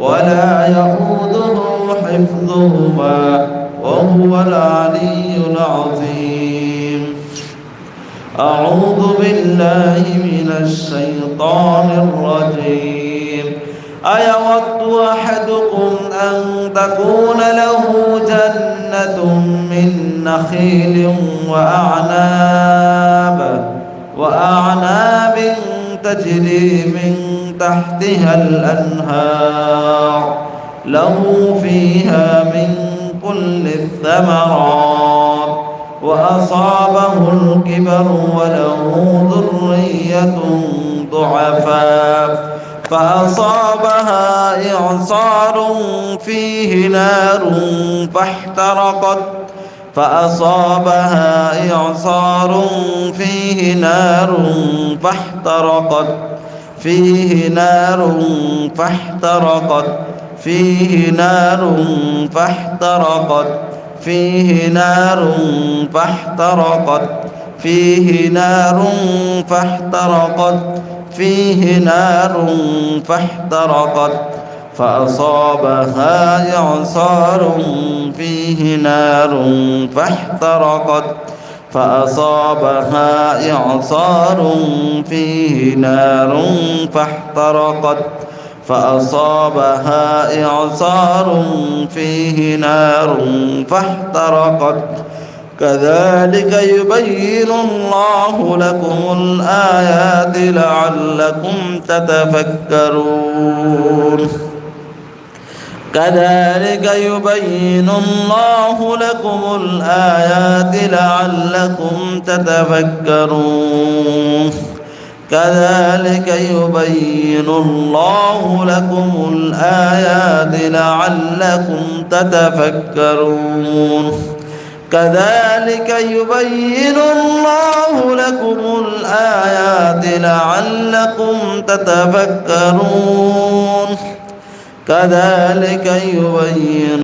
ولا يؤوده حفظهما وهو العلي العظيم. أعوذ بالله من الشيطان الرجيم. أيود أحدكم أن تكون له جنة من نخيل وأعناب وأعناب تجري من تحتها الأنهار له فيها من كل الثمرات. وأصابه الكبر وله ذرية ضعفاء فأصابها إعصار فيه نار فاحترقت. فأصابها إعصار فيه نار فاحترقت فيه نار فاحترقت فيه نار فاحترقت فيه نار فاحترقت فيه نار فاحترقت فيه نار فاحترقت. فأصابها إعصار فيه نار فاحترقت. فأصابها إعصار فيه نار فاحترقت. فأصابها إعصار فيه نار فاحترقت. كذلك يبين الله لكم الآيات لعلكم تتفكرون. كذلك يبين الله لكم الآيات لعلكم تتفكرون. كذلك يبين الله لكم الآيات لعلكم تتفكرون. كذلك يبين الله لكم الآيات لعلكم تتفكرون. كذلك يبين